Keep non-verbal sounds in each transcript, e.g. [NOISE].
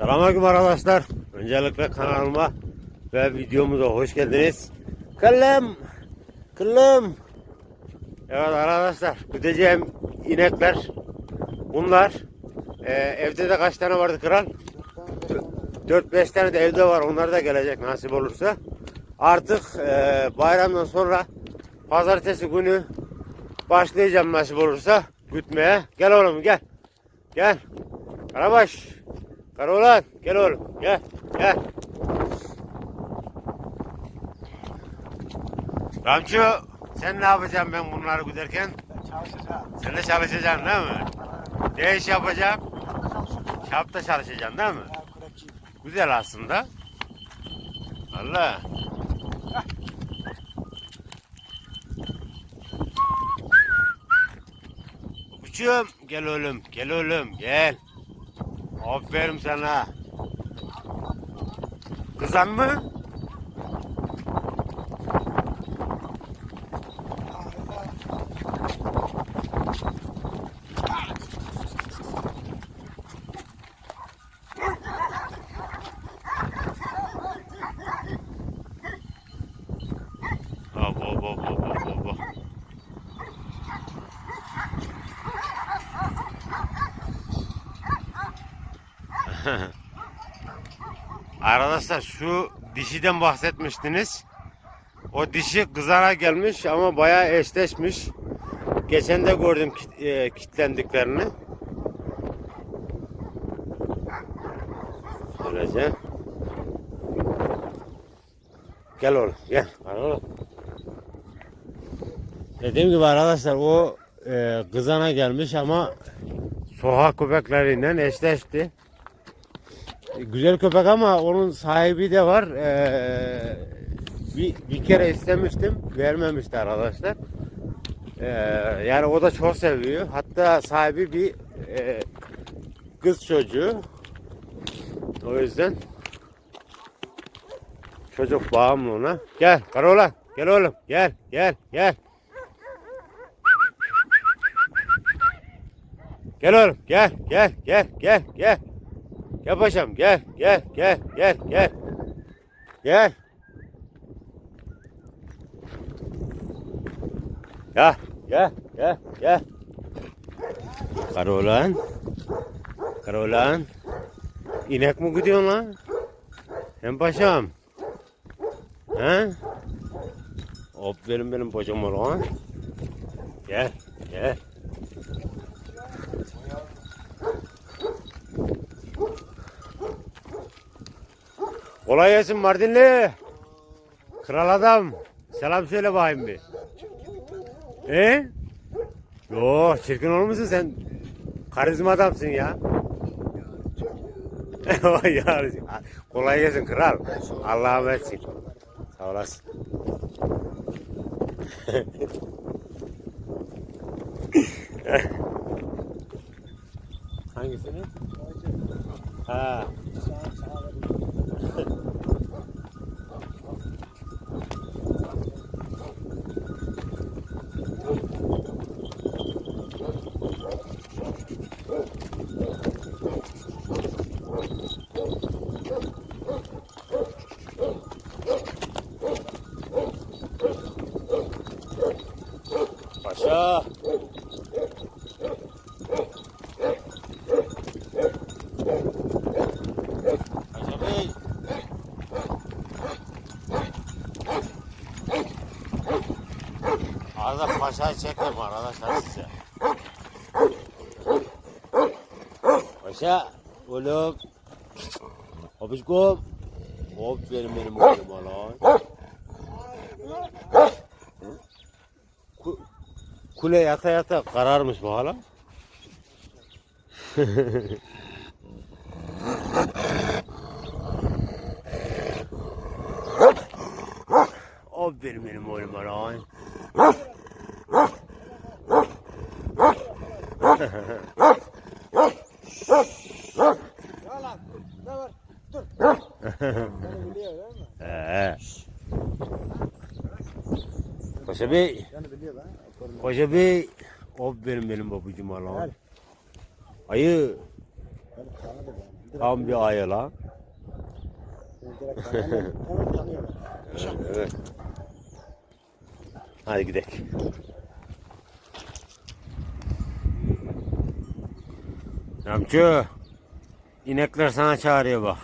Selamünaleyküm arkadaşlar. Öncelikle kanalıma ve videomuza hoş geldiniz. Kıllım, kıllım. Evet arkadaşlar, güdeceğim inekler. Bunlar Ee, evde de kaç tane vardı kral? 4-5 tane de evde var. Onlar da gelecek nasip olursa. Artık ee, bayramdan sonra pazartesi günü başlayacağım nasip olursa gütmeye. Gel oğlum gel. Gel. Karabaş. Karaoğlan gel oğlum gel gel. Ramço sen ne yapacaksın ben bunları güderken? Çalışacağım. Sen de çalışacaksın değil mi? Ne iş yapacaksın? Şapta çalışacaksın değil mi? Ben. Güzel aslında. Allah. Uçum gel oğlum gel oğlum gel. Aferin sana. Kızan mı? Hop hop hop hop hop hop, hop. [LAUGHS] Arkadaşlar şu dişiden bahsetmiştiniz. O dişi kızana gelmiş ama bayağı eşleşmiş. Geçen de gördüm kit- e, kitlendiklerini. Böylece. Gel oğlum gel. Oğlum. Dediğim gibi arkadaşlar o e, kızana gelmiş ama sokak köpekleriyle eşleşti. Güzel köpek ama onun sahibi de var. E, bir, bir kere istemiştim. Vermemişti arkadaşlar. E, yani o da çok seviyor. Hatta sahibi bir e, kız çocuğu. O yüzden çocuk bağımlı ona. Gel Karola. Gel oğlum. Gel. Gel. Gel. Gel oğlum. Gel. Gel. Gel. Gel. Gel. Yapacağım. Gel, gel, gel, gel, gel. Gel. Ya, ya, ya, ya. Karolan. Karolan. İnek mi gidiyorsun lan? Hem paşam. He? Hop benim benim paşam var lan. Gel, gel. Kolay gelsin Mardinli. Kral adam. Selam söyle bakayım bir. E? Yo çirkin olmuşsun sen. Karizma adamsın ya. [LAUGHS] Ya. Kolay gelsin kral. Allah'a emanetsin. Sağ olasın. [LAUGHS] Hangisini? Ha. Sağ sağ Paşa. Paşa Bey. Arada paşayı çekerim arkadaşlar size. Paşa. Oğlum. Hopuşkum. Hop benim benim oğlum lan. Ku- Kule yata yata kararmış bu hala. [LAUGHS] benim benim oğlum lan. Yalan. Ne var? Dur. Beni biliyor değil mi? Ee. Paşa Bey, Beni biliyor lan. Paşa Bey. O benim benim babacım lan. Ayı. Tam bir ayı lan. Evet. Hadi gidelim. Amca. İnekler sana çağırıyor bak.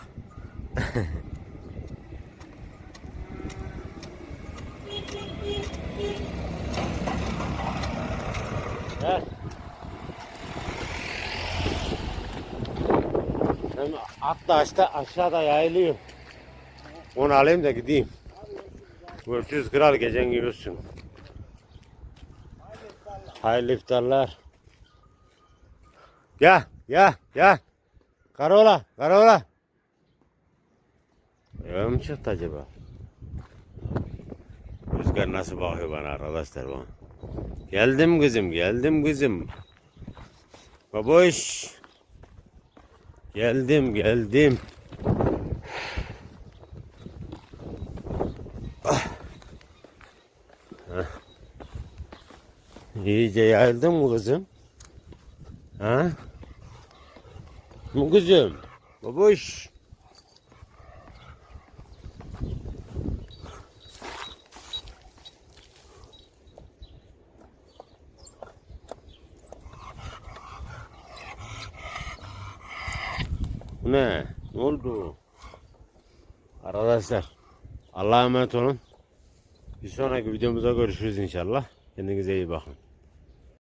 Gel. Hem at da aşağı, aşağıda yayılıyor. Onu alayım da gideyim. Görüşürüz kral gecen görürsün. Hayırlı iftarlar. Ya ya ya. Karola karola. Eve mi çıktı acaba? Rüzgar nasıl bakıyor bana arkadaşlar bana. Geldim kızım geldim kızım. Baboş. Geldim geldim. İyice yayıldın mı kızım? Ha? Kızım? Babuş. Bu ne? Ne oldu? Arkadaşlar Allah'a emanet olun. Bir sonraki videomuzda görüşürüz inşallah. Kendinize iyi bakın.